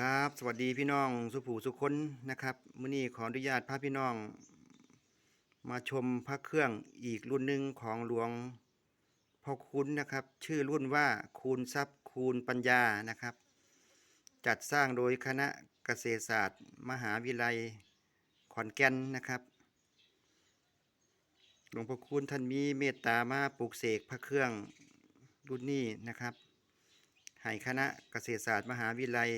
ครับ สวัสดีพี่น้องสุผูสุคนนะครับมื้อนี้ขออนุญาตพาพี่น้อง มาชมพระเครื่องอีกรุ่นหนึ่งของหลวงพ่อคุณนะครับ ชื่อรุ่นว่าคูณทรัพย์คูณปัญญานะครับ จัดสร้างโดยคณะเกษตรศาสตร์ มหาวิทยาลัยขอนแก่นนะครับ หลวงพ่อคุณท่านมีเมตตามาปลูกเสกพระเครื่องรุ่นนี้นะครับให้คณะเกษตรศาสตร์ มหาวิทยาลัย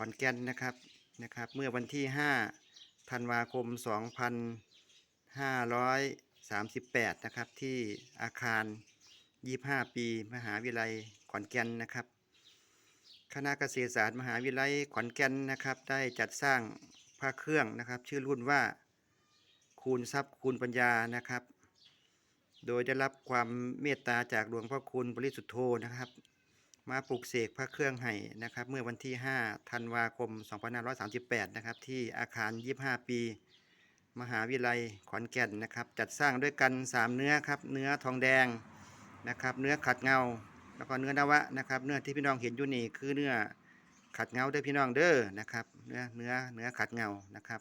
ขอนแก่นนะครับนะครับ เมื่อวันที่ 5 ธันวาคม 2538 นะครับ ที่อาคาร 25 ปี มหาวิทยาลัยขอนแก่นนะครับ คณะเกษตรศาสตร์มหาวิทยาลัยขอนแก่นนะครับ ได้จัดสร้างพระเครื่องนะครับ ชื่อรุ่นว่าคูณทรัพย์คูณปัญญานะครับ โดยได้รับความเมตตาจากหลวงพ่อคุณบริสุทธโธนะครับ มาปลูกเสกพระเครื่องให้นะครับ เมื่อวันที่ 5 ธันวาคม 2538 นะครับ ที่อาคาร 25 ปี มหาวิทยาลัยขอนแก่นนะครับ จัดสร้างด้วยกัน 3 เนื้อครับ เนื้อทองแดงนะครับ เนื้อขัดเงา แล้วก็เนื้อนวะนะครับ เนื้อที่พี่น้องเห็นอยู่นี่คือเนื้อขัดเงาด้อพี่น้องเด้อนะครับ เนื้อเนื้อเนื้อขัดเงานะครับ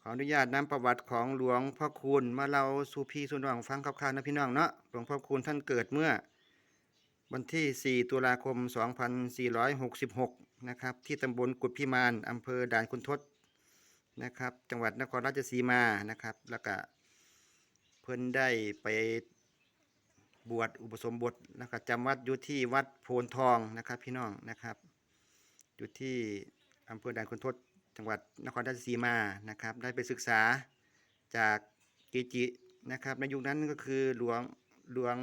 ขออนุญาตนำประวัติของหลวงพ่อคูณมาเล่าสู่พี่สู่น้องฟังคร่าวๆนะพี่น้องเนาะ หลวงพ่อคูณท่านเกิดเมื่อ วันที่ 4 ตุลาคม 2466 นะครับ ที่ตำบลกุดพิมานอำเภอด่านคุณทศนะครับ จังหวัดนครราชสีมานะครับ แล้วก็เพิ่นได้ไปบวชอุปสมบทแล้วก็จำวัดอยู่ที่วัดโพนทองนะครับพี่น้องนะครับ อยู่ที่อำเภอด่านคุณทศจังหวัดนครราชสีมานะครับ ได้ไปศึกษาจากเกิจินะครับ ในยุคนั้นก็คือหลวงหลวง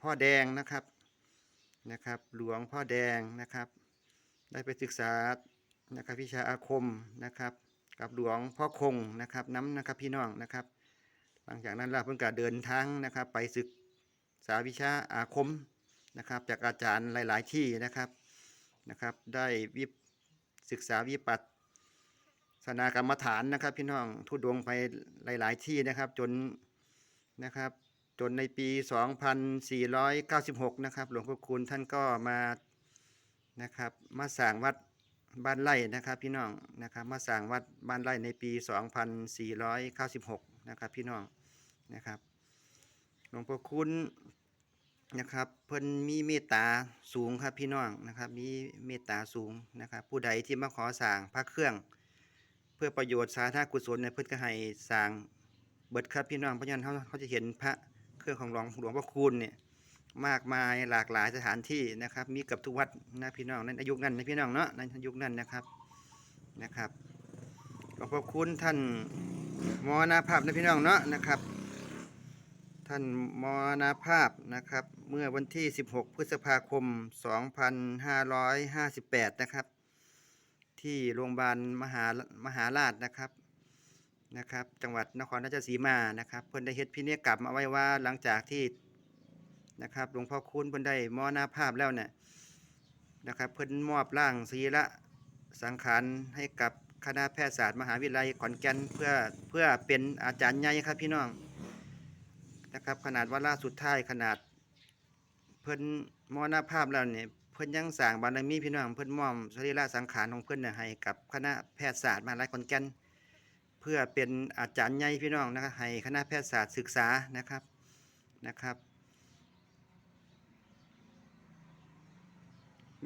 พ่อแดงนะครับ นะครับ หลวงพ่อแดงนะครับ ได้ไปศึกษานะครับวิชาอาคมนะครับ กับหลวงพ่อคงนะครับน้ำนะครับพี่น้องนะครับ หลังจากนั้นเราเพิ่งกเดินทางนะครับ ไปศึกษาวิชาอาคมนะครับ จากอาจารย์หลาย ๆ ที่นะครับนะครับ ได้วิศึกษาวิปัสสนากรรมฐานนะครับ พี่น้องทุดงไปหลาย ๆ ที่นะครับ จนนะครับ จนในปี 2496 นะครับ หลวงพ่อคูณท่านก็มานะครับ มาสร้างวัดบ้านไร่นะครับ พี่น้องนะครับมาสร้างวัดบ้านไร่ในปี 2496 นะครับ พี่น้องนะครับ หลวงพ่อคูณนะครับ เพิ่นมีเมตตาสูงครับพี่น้องนะครับ มีเมตตาสูงนะครับ ผู้ใดที่มาขอสร้างพระเครื่อง เพื่อประโยชน์สาธารณกุศลเนี่ยเพิ่อนก็ให้สร้างเบิดครับพี่น้องเพราะฉะนั้นเขาเขาจะเห็นพระ เครื่องของหลวงหลวงพ่อคูณเนี่ยมากมายหลากหลายสถานที่นะครับ มีเกับทุกวัดนะพี่น้องในอายุนั้นนะพี่น้องเนาะในอายุนั้นนะครับนะครับหลวงพ่อคูณท่านมรณภาพนะพี่น้องเนาะนะครับ ท่านมรณภาพนะครับ เมื่อวันที่ 16 พฤษภาคม 2558 นะครับ ที่โรงพยาบาลมหามหาราชนะครับ นะครับจังหวัดนครราชสีมานะครับเพิ่อนได้เฮ็ดพินัยกรรมเอาไว้ว่าหลังจากที่นะครับหลวงพ่อคูณเพิ่อนได้มรณภาพแล้วเนี่ยนะครับเพิ่อนมอบร่างศีละสังขารให้กับคณะแพทยศาสตร์มหาวิทยาลัยขอนแก่นเพื่อเพื่อเป็นอาจารย์ใหญ่ครับพี่น้องนะครับขนาดวาระสุดท้ายขนาด เพิ่อนมรณภาพแล้วเนี่ยเพิ่อนยังสร้างบารมีพี่น้องเพิ่อนมอมสรีระสังขารของเพิ่นน่ะให้กับคณะแพทยศาสตร์มหาวิทยาลัยขอนแก่น เพื่อเป็นอาจารย์ใหญ่พี่น้องนะครับให้คณะแพทยศาสตร์ศึกษานะครับนะครับ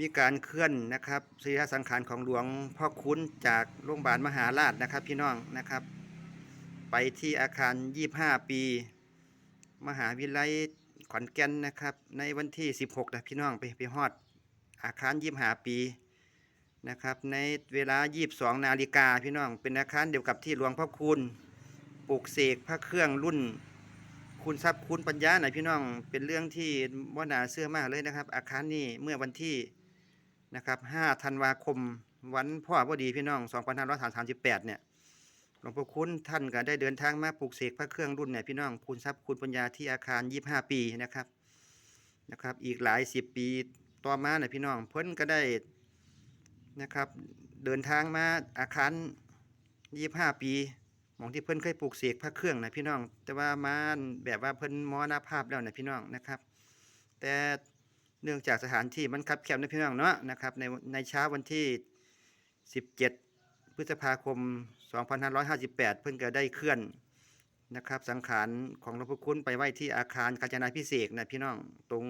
มีการเคลื่อนนะครับสรีระสังขารของหลวงพ่อคุ้นจากโรงพยาบาลมหาราชนะครับพี่น้องนะครับ ไปที่อาคาร 25 ปี มหาวิทยาลัยขอนแก่นนะครับ ในวันที่ 16นะพี่น้องไปไปฮอดอาคาร 25 ปี นะครับในเวลา 22 นาฬิกาพี่น้อง เป็นอาคารเดียวกับที่หลวงพ่อคูณปลูกเสกพระเครื่องรุ่น คุณทรัพย์คุณปัญญาหน่อยพี่น้อง เป็นเรื่องที่ว่านาเชื่อมากเลยนะครับ อาคารนี้เมื่อวันที่นะครับ5ธันวาคมวันพ่อพอดีพี่น้อง 2538 เนี่ยหลวงพ่อคุณท่านก็ได้เดินทางมาปลูกเสกพระเครื่องรุ่นเนี่ยพี่น้องคุณทรัพย์คุณปัญญาที่อาคาร 25 ปีนะครับนะครับ อีกหลายสิบปีต่อมาเนี่ยพี่น้องเพิ่นก็ได้ นะครับ เดินทางมาอาคาร25ปีมองที่เพิ่นเคยปลูกเสกพระเครื่องนะพี่น้อง แต่ว่ามาแบบว่าเพิ่นมรณภาพแล้วนะพี่น้องนะครับ แต่เนื่องจากสถานที่มันคับแคบนะพี่น้องเนาะนะครับในในเช้าวันที่ 17 พฤษภาคม 2558 เพิ่งก็ได้เคลื่อนนะครับ สังขารของหลวงพ่อคุณไปไว้ที่อาคารกาญจนาพิเศษนะพี่น้องตรง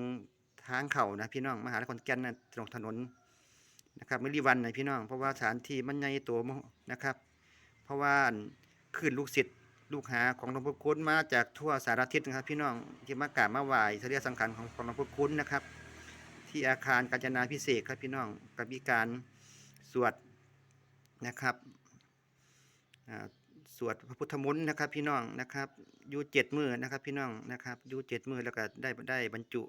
ทางเข้านะพี่น้องมหาลัยขอนแก่นนะตรงถนน นะครับไม่รีวันไหนพี่น้อง เพราะว่าสถานที่มันใหญ่โตมากนะครับ เพราะว่าขึ้นลูกศิษย์ลูกหาของหลวงพ่อคุณมาจากทั่วสารทิศนะครับ พี่น้องที่มากราบมาไหว้เสรียสังขารของของหลวงพ่อคุณนะครับ ที่อาคารกาญจนาพิเศษกครับพี่น้องกับมีการสวดนะครับสวดพระพุทธมนต์นะครับ พี่น้องนะครับอยู่เจ็ดมือนะครับ พี่น้องนะครับอยู่เจ็ดมือแล้วก็ได้ได้บรรจุ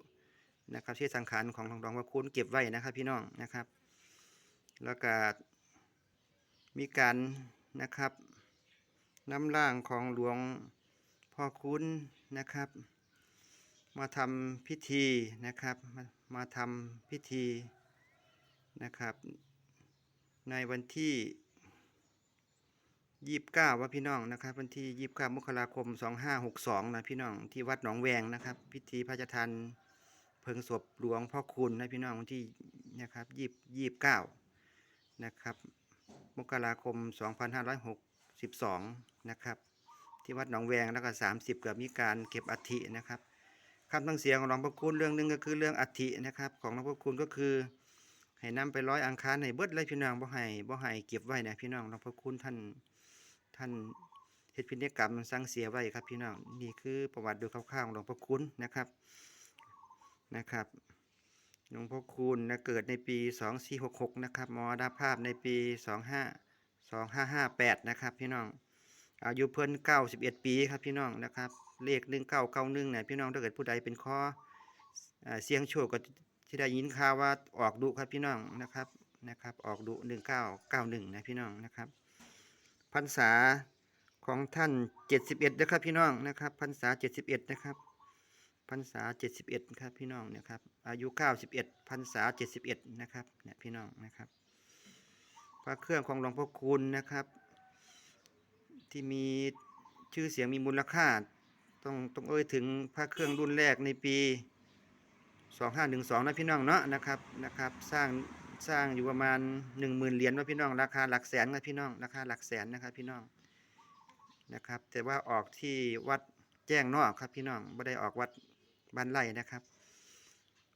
นะครับที่สังขารของหลวงพ่อคุณเก็บไว้นะครับ พี่น้องนะครับ แล้วก็มีการนะครับน้ำร่างของหลวงพ่อคุณนะครับ มาทำพิธีนะครับมามาทำพิธีนะครับ ในวันที่ยี่สิบเก้าว่าพี่น้องนะครับ วันที่ยี่สิบเก้ามกราคมสองห้าหกสองนะพี่น้องที่วัดหนองแวงนะครับ พิธีพระราชทานเพลิงศพหลวงพ่อคุณนะพี่น้องวันที่นะครับยี่ยี่สิบเก้า นะครับ มกราคมสองพันห้าร้อยหกสิบสองนะครับ ที่วัดหนองแวงแล้วก็สามสิบก็มีการเก็บอัฐินะครับคำตั้งเสียงของหลวงพ่อคุณเรื่องหนึงก็คือเรื่องอัฐินะครับ ของหลวงพ่อคุณก็คือให้นำไปร้อยอังคารให้เบิดเลยพี่น้องบ่ให้บ่ให้เก็บไว้นะพี่น้องหลวงพ่อคุณท่านท่านเฮ็ดพินัยกรรมสั่งเสียไว้ครับพี่น้องนี่คือประวัติโดยคร่าวๆของหลวงพ่อคุณนะครับนะครับ หลวงพ่อคุณนะเกิดในปี 2466 นะครับมรณภาพในปี 25 2558 นะครับ พี่น้อง อายุเพิ่น91 ปีครับพี่น้องนะครับ เลข 1991เนี่ยพี่น้องถ้าเกิดผู้ใดเป็นข้อเสียงโชคก็ที่ได้ยินข่าวว่าออกดุครับพี่น้องนะครับนะครับ ออกดุ 1991 นะพี่น้องนะครับพรรษาของท่าน 71 นะครับพี่น้องนะครับพรรษา 71 นะครับ พรรษา71ครับพี่น้องนะครับ อายุ91พรรษา71นะครับเนี่ยพี่น้องนะครับ พระเครื่องของหลวงพ่อคูณนะครับ ที่มีชื่อเสียงมีมูลค่า ต้องต้องเอ่ยถึงพระเครื่องรุ่นแรกในปี2512นะพี่น้องเนาะนะครับนะครับ สร้างสร้างอยู่ประมาณ10,000เหรียญนะพี่น้องราคาหลักแสนนะพี่น้องราคาหลักแสนนะครับพี่น้องนะครับ แต่ว่าออกที่วัดแจ้งนอกครับพี่น้องไม่ได้ออกวัด บ้านไร่นะครับ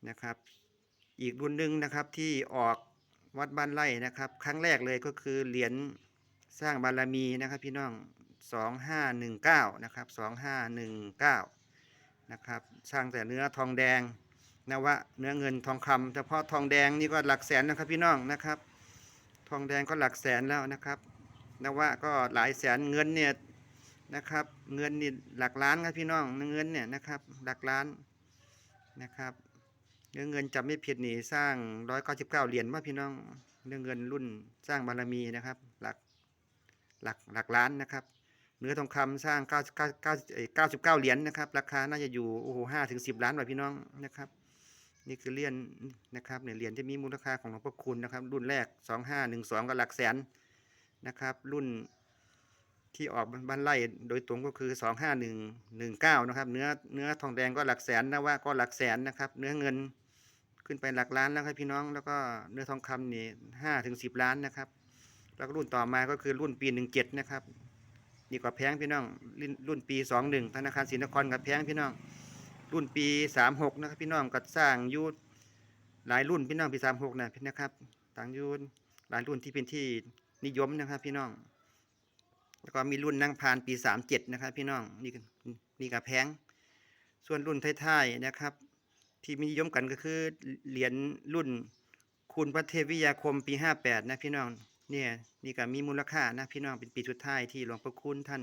นะครับ อีกรุ่นหนึ่งนะครับที่ออกวัดบ้านไร่นะครับ ครั้งแรกเลยก็คือเหรียญสร้างบารมีนะครับพี่น้อง2519นะครับ2519นะครับสร้างแต่เนื้อทองแดงนวะเนื้อเงินทองคำเฉพาะทองแดงนี่ก็หลักแสนนะครับพี่น้องนะครับ ทองแดงก็หลักแสนแล้วนะครับนวะก็หลายแสนเงินเนี่ยนะครับ เงินนี่หลักล้านครับพี่น้องเงินเนี่ยนะครับหลักล้าน นะครับเนื้องเงินจำไม่ผิดนี่สร้าง199เหรียญว่าพี่น้องเนื้องเงินรุ่นสร้างบารมีนะครับ หลักหลักหลักล้านนะครับ เนื้อทองคำสร้าง9 9 9 99เหรียญนะครับ ราคาน่าจะอยู่โอ้โหห้าถึงสิบล้านบาทพี่น้องนะครับ นี่คือเหรียญนะครับเนี่ยเหรียญที่มีมูลค่าของหลวงพ่อคุณนะครับ รุ่นแรก2512ก็หลักแสนนะครับ รุ่น ที่ออกบ้านไร่โดยตรงก็คือ 25119 นะครับ เนื้อเนื้อทองแดงก็หลักแสนนะว่าก็หลักแสนนะครับ เนื้อเงินขึ้นไปหลักล้านแล้วครับพี่น้อง แล้วก็เนื้อทองคำนี่ห้าถึงสิบล้านนะครับ แล้วก็รุ่นต่อมาก็คือรุ่นปี17นะครับนี่ก็แพงพี่น้อง รุ่นรุ่นปี21ธนาคารศรีนครกับแพงพี่น้อง รุ่นปี36นะครับพี่น้องก็สร้างยูหลายรุ่นพี่น้องปี36นะพี่นะครับต่างยูหลายรุ่นที่เป็นที่นิยมนะครับพี่น้อง แล้วก็มีรุ่นนั่งพานปี37นะครับ พี่น้องนี่ก็นี่ก็แพง ส่วนรุ่นท้ายๆนะครับ ที่มีนิยมกันก็คือเหรียญรุ่นคุณพระเทพวิยาคมปี58นะพี่น้องเนี่ยนี่ก็มีมูลค่านะพี่น้องเป็นปีสุดท้ายที่หลวงพ่อคุณท่าน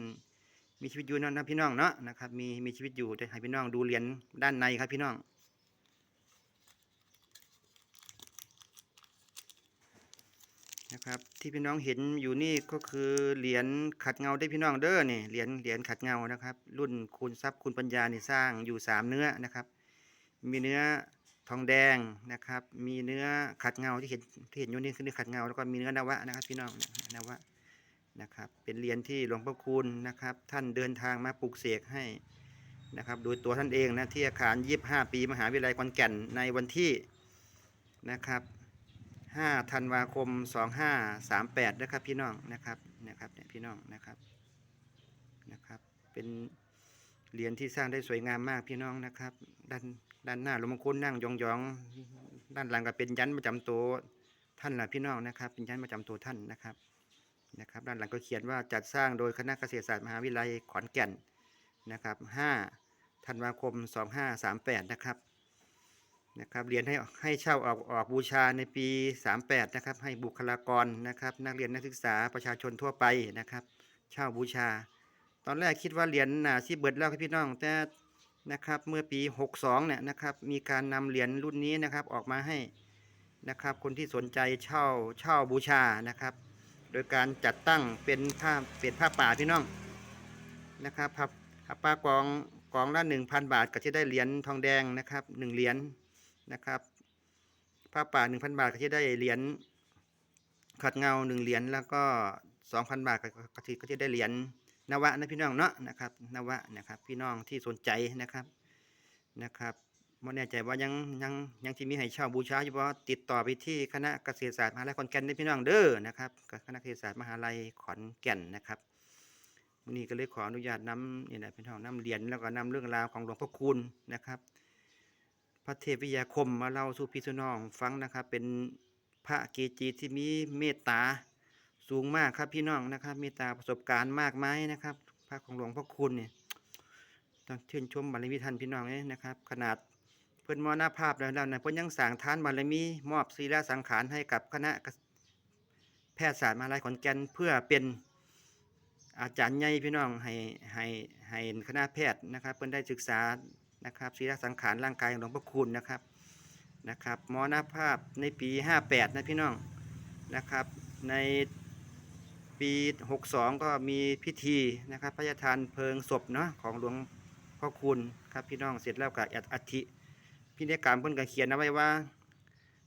มีชีวิตอยู่นะพี่น้องเนาะนะครับมีมีชีวิตอยู่จะให้พี่น้องดูเหรียญด้านในครับพี่น้อง นะครับที่พี่น้องเห็นอยู่นี่ก็คือเหรียญขัดเงาได้พี่น้องเด้อเนี่ยเหรียญเหรียญขัดเงานะครับ รุ่นคูณทรัพย์คูณปัญญานี่สร้างอยู่สามเนื้อนะครับ มีเนื้อทองแดงนะครับ มีเนื้อขัดเงาที่เห็นที่เห็นอยู่นี่คือเนื้อขัดเงาแล้วก็มีเนื้อนวะนะครับ พี่น้องนวะนะครับ เป็นเหรียญที่หลวงพ่อคูณนะครับ ท่านเดินทางมาปลูกเสกให้นะครับ โดยตัวท่านเองนะที่อาคาร 25 ปี มหาวิทยาลัยขอนแก่นในวันที่นะครับ 5ธันวาคม 2538นะครับพี่น้องนะครับนะครับเนี่ยพี่น้องนะครับนะครับเป็นเหรียญที่สร้างได้สวยงามมากพี่น้องนะครับ ด้านด้านหน้าหลวงพ่อคุณนั่งยองๆ ด้านหลังก็เป็นยันประจำตัวท่านล่ะพี่น้องนะครับ เป็นยันประจำตัวท่านนะครับนะครับ ด้านหลังก็เขียนว่าจัดสร้างโดยคณะเกษตรศาสตร์มหาวิทยาลัยขอนแก่นนะครับ5ธันวาคม 2538 นะครับ นะครับเรียนให้ให้เช่าออกออกบูชาในปี 38 นะครับ ให้บุคลากรนะครับ นักเรียนนักศึกษาประชาชนทั่วไปนะครับ เช่าบูชา ตอนแรกคิดว่าเหรียญน่ะที่เบิดแล้วครับพี่น้อง แต่นะครับเมื่อปี 62 เนี่ยนะครับ มีการนำเหรียญรุ่นนี้นะครับออกมาให้นะครับ คนที่สนใจเช่าเช่าบูชานะครับ โดยการจัดตั้งเป็นผ้าเป็นผ้าป่าพี่น้องนะครับผ้าผ้าป่ากองกองละ1,000 บาทก็จะได้เหรียญทองแดงนะครับ1เหรียญ นะครับผ้าป่า 1,000 บาทก็จะได้เหรียญขัดเงา1เหรียญแล้วก็ 2,000 บาทก็จะก็จะได้เหรียญนวะนะพี่น้องเนาะนะครับนวะนะครับพี่น้องที่สนใจนะครับนะครับไม่แน่ใจว่ายังยังยังที่มีให้เช่าบูชาอยู่บ่ติดต่อไปที่คณะเกษตรศาสตร์มหาลัยขอนแก่นได้พี่น้องเด้อนะครับคณะเกษตรศาสตร์มหาลัยขอนแก่นนะครับวันนี้ก็เลยขออนุญาตนำนี่แหละพี่น้องนำเหรียญแล้วก็นำเรื่องราวของหลวงพ่อคูณนะครับ ระเทพวิยาคมมาเล่าสู่พี่สู่น้องฟังนะครับ เป็นพระเกจิที่มีเมตตาสูงมากครับพี่น้องนะครับ เมีตาประสบการณ์มากมายนะครับ พระของหลวงพ่อคุณเนี่ยต้องชื่นชมบารมีท่านพี่น้องเลยนะครับ ขนาดเพิ่อนมรณภาพแล้วนะเพิ่อนยังสร้างทานบารมีมอบศีลสังขารให้กับคณะแพทยศาสตร์มหาลัยขอนแก่นเพื่อเป็นอาจารย์ใหญ่พี่น้องให้ให้ให้คณะแพทย์นะครับ เพิ่อนได้ศึกษา นะครับศีลสังขารร่างกายของหลวงพ่อคุณนะครับนะครับมรณภาพในปี 58 นะพี่น้องนะครับ ในปี 62 ก็มีพิธีนะครับพระราชทานเพลิงศพเนาะของหลวงพ่อคุณครับพี่น้องเสร็จแล้วก็อัฐอัฐิพิธีกรรมเพิ่นก็เขียนเอาไว้ว่า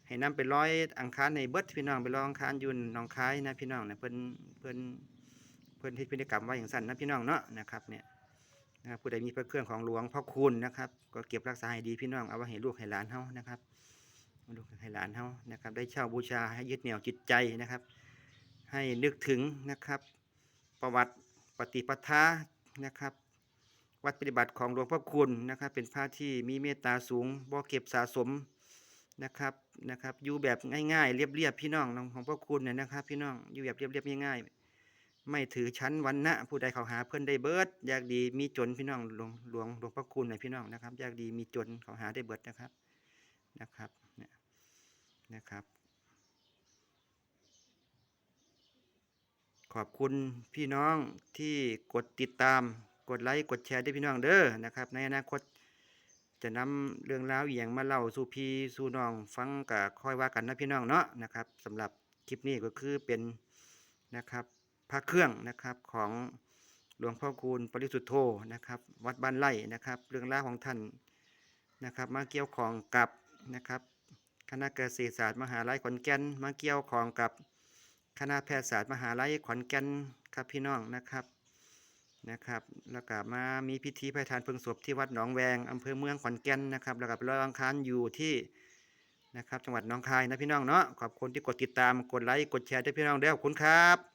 ให้นำไปร้อยอังคารในเบิดพี่น้องไปร้อยอังคารยุ่นหนองคายนะพี่น้องเนี่ยเพิ่นเพิ่นเพิ่นที่พิธีกรรมไว้อย่างสั้นนะพี่น้องเนาะนะครับเนี่ย นะครับผู้ใดมีพระเครื่องของหลวงพ่อคุณนะครับ ก็เก็บรักษาให้ดีพี่น้องเอาไว้ให้ลูกให้หลานเฮานะครับลูกให้หลานเฮานะครับ ได้เช่าบูชาให้ยึดเหนี่ยวจิตใจนะครับ ให้นึกถึงนะครับ ประวัติปฏิปทานะครับวัดปฏิบัติของหลวงพ่อคุณนะครับ เป็นพระที่มีเมตตาสูงบ่เก็บสะสมนะครับนะครับอยู่แบบง่ายๆเรียบๆพี่น้องของพ่อคุณเนี่ยนะครับ พี่น้องอยู่แบบเรียบๆง่ายๆ ไม่ถือชั้นวันนะผู้ใดเขาหาเพื่อนได้เบิดอยากดีมีจนพี่น้องหลวงหลวงหลวงพ่อคุณเนี่ยพี่น้องนะครับอยากดีมีจนเขาหาได้เบิดนะครับนะครับเนี่ยนะครับ ขอบคุณพี่น้องที่กดติดตามกดไลค์กดแชร์ได้พี่น้องเด้อนะครับ ในอนาคตจะนำเรื่องราวอย่างมาเล่าสู่พี่สู่น้องฟังกับค่อยว่ากันนะพี่น้องเนาะนะครับสำหรับคลิปนี้ก็คือเป็นนะครับ พระเครื่องนะครับของหลวงพ่อคูณปริสุทธโธนะครับ วัดบ้านไร่นะครับ เรื่องราวของท่านนะครับ มาเกี่ยวของกับนะครับคณะเกษตรศาสตร์มหาลัยขอนแก่นมาเกี่ยวของกับคณะแพทยศาสตร์มหาลัยขอนแก่นครับพี่น้องนะครับนะครับ แล้วก็มามีพิธีพระราชทานเพลิงศพที่วัดหนองแวงอำเภอเมืองขอนแก่นนะครับ แล้วก็ไปลอยอังคารอยู่ที่นะครับจังหวัดหนองคายนะพี่น้องเนาะขอบคุณที่กดติดตามกดไลค์กดแชร์ด้วยพี่น้องเด้อขอบคุณครับ